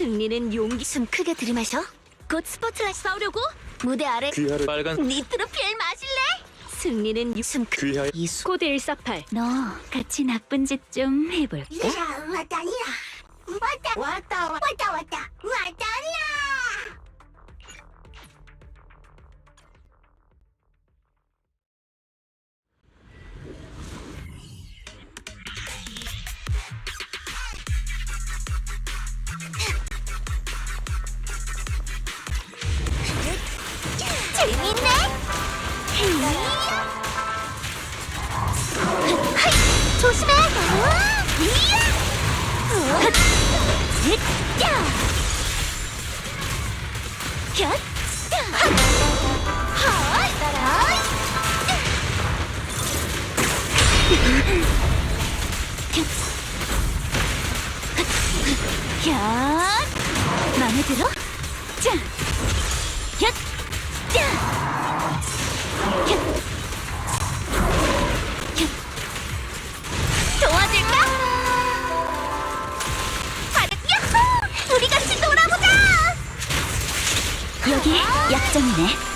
승리는 용기 숨 크게 들이마셔 곧 스포트라이트 싸우려고 무대 아래 귀하를 빨간 니트로필 마실래? 승리는 유- 숨 크... 귀하 이수 코드 148 너 같이 나쁜 짓 좀 해볼까? 야, 왔다니야. 왔다, 왔다, 왔다, 왔다, 왔 조심해. 아, 이야. 야! 곁! 헛! 헛! 곁! 곁! 마음에 들어? 자! ゃあね。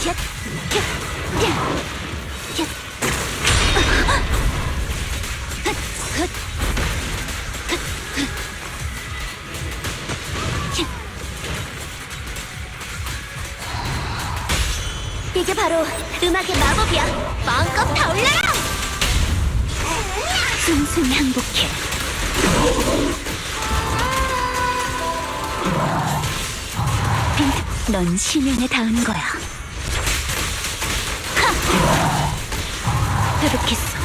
キッキッキッキッキャッ 이게 바로 음악의 마법이야. 마음껏 타올라라! 순순히 항복해. 빈트, 넌 신연에 닿은 거야. 하! 회복했어.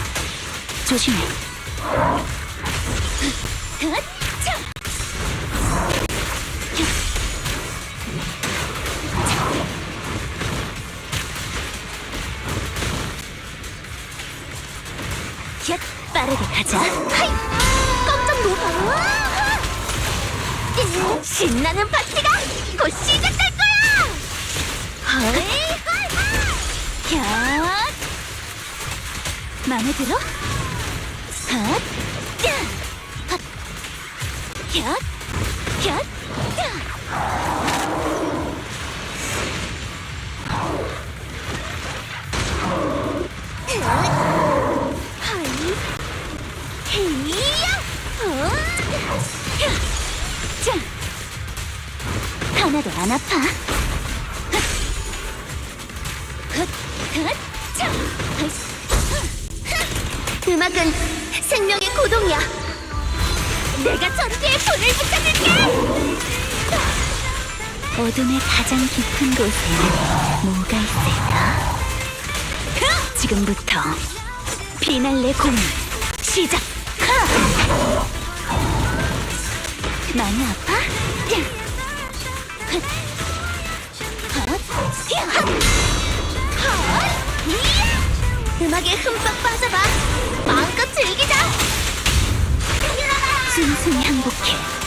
조심해. 야, 빠르게 가자. 하이! 깜짝 놀라. 음, 신나는 파티가 곧 시작될 거야. 하이! 야! 마음에 들어? じゃでうまくん 생명의 고동이야. 내가 전투에 불을 붙여줄게. 어둠의 가장 깊은 곳에 뭐가 있을까? 지금부터 비날레 공연 시작. 하! 많이 아파? 음악에 흠뻑 빠져봐. 마음껏 즐기자. 순순히 항복해.